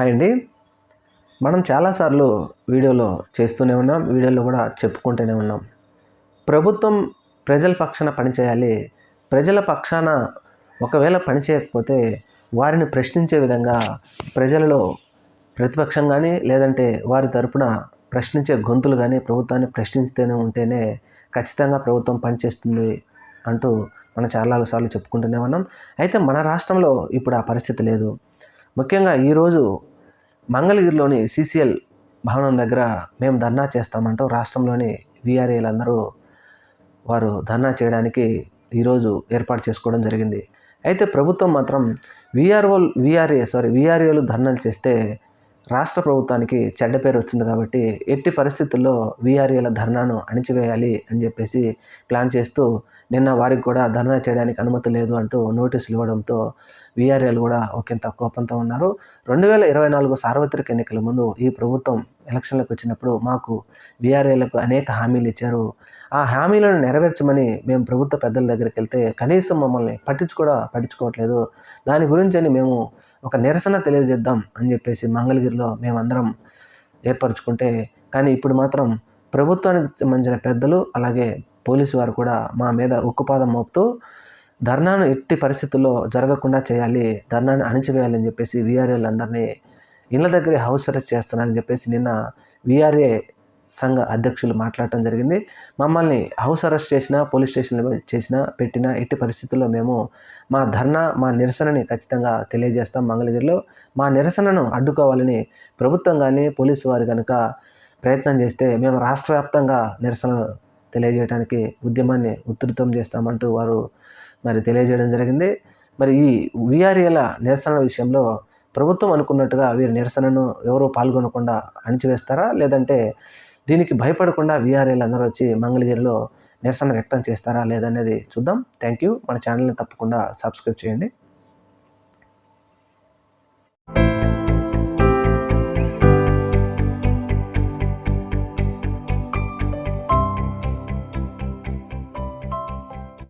Hi అండి మనం చాలాసార్లు వీడియోలో చేస్తూనే ఉన్నాం వీడియోలో కూడా చెప్పుకుంటూనే ఉన్నాం. ప్రభుత్వం ప్రజల పక్షాన పనిచేయాలి ప్రజల పక్షాన ఒకవేళ పనిచేయకపోతే వారిని ప్రశ్నించే విధంగా ప్రజలలో ప్రతిపక్షం కానీ లేదంటే వారి తరపున ప్రశ్నించే గొంతులు కానీ ప్రభుత్వాన్ని ప్రశ్నిస్తూనే ఉంటేనే ఖచ్చితంగా ప్రభుత్వం పనిచేస్తుంది అంటూ మనం చాలాసార్లు చెప్పుకుంటూనే ఉన్నాం. అయితే మన రాష్ట్రంలో ఇప్పుడు ఆ పరిస్థితి లేదు. ముఖ్యంగా ఈరోజు మంగళగిరిలోని సీసీఎల్ భవనం దగ్గర మేము ధర్నా చేస్తామంటూ రాష్ట్రంలోని వీఆర్ఏలందరూ వారు ధర్నా చేయడానికి ఈరోజు ఏర్పాటు చేసుకోవడం జరిగింది. అయితే ప్రభుత్వం మాత్రం వీఆర్ఓ వీఆర్ఏ సారీ వీఆర్ఏలు ధర్నాలు చేస్తే రాష్ట్ర ప్రభుత్వానికి చెడ్డ పేరు వస్తుంది కాబట్టి ఎట్టి పరిస్థితుల్లో వీఆర్ఏల ధర్నాను అణిచివేయాలి అని చెప్పేసి ప్లాన్ చేస్తూ నిన్న వారికి కూడా ధర్నా చేయడానికి అనుమతి లేదు అంటూ నోటీసులు ఇవ్వడంతో వీఆర్ఏలు కూడా ఒకంత కోపంతో ఉన్నారు. రెండు వేల ఇరవై నాలుగు సార్వత్రిక ఎన్నికల ముందు ఈ ప్రభుత్వం ఎలక్షన్లకు వచ్చినప్పుడు మాకు వీఆర్ఏలకు అనేక హామీలు ఇచ్చారు. ఆ హామీలను నెరవేర్చమని మేము ప్రభుత్వ పెద్దల దగ్గరికి వెళ్తే కనీసం మమ్మల్ని పట్టించు కూడా పట్టించుకోవట్లేదు. దాని గురించి అని మేము ఒక నిరసన తెలియజేద్దాం అని చెప్పేసి మంగళగిరిలో మేమందరం ఏర్పరచుకుంటే కానీ ఇప్పుడు మాత్రం ప్రభుత్వానికి సంబంధించిన పెద్దలు అలాగే పోలీసు వారు కూడా మా మీద ఉక్కుపాదం మోపుతూ ధర్నాను ఎట్టి పరిస్థితుల్లో జరగకుండా చేయాలి ధర్నాను అణిచివేయాలని చెప్పేసి వీఆర్ఏలు అందరినీ ఇళ్ళ దగ్గరే హౌస్ అరెస్ట్ చేస్తానని చెప్పేసి నిన్న వీఆర్ఏ సంఘ అధ్యక్షులు మాట్లాడటం జరిగింది. మమ్మల్ని హౌస్ అరెస్ట్ చేసినా పోలీస్ స్టేషన్లో చేసినా పెట్టినా ఎట్టి పరిస్థితుల్లో మేము మా ధర్నా మా నిరసనని ఖచ్చితంగా తెలియజేస్తాం మంగళగిరిలో. మా నిరసనను అడ్డుకోవాలని ప్రభుత్వం కానీ పోలీసు వారు కనుక ప్రయత్నం చేస్తే మేము రాష్ట్ర వ్యాప్తంగా నిరసనలు తెలియజేయడానికి ఉద్యమాన్ని ఉధృతం చేస్తామంటూ వారు మరి తెలియజేయడం జరిగింది. మరి ఈ వీఆర్ఏల నిరసన విషయంలో ప్రభుత్వం అనుకున్నట్టుగా వీరి నిరసనను ఎవరూ పాల్గొనకుండా అణిచివేస్తారా? లేదంటే దీనికి భయపడకుండా వీఆర్ఏలు అందరూ వచ్చి మంగళగిరిలో నిరసన వ్యక్తం చేస్తారా? లేదనేది చూద్దాం. థ్యాంక్ యూ మన ఛానల్ని తప్పకుండా సబ్స్క్రైబ్ చేయండి.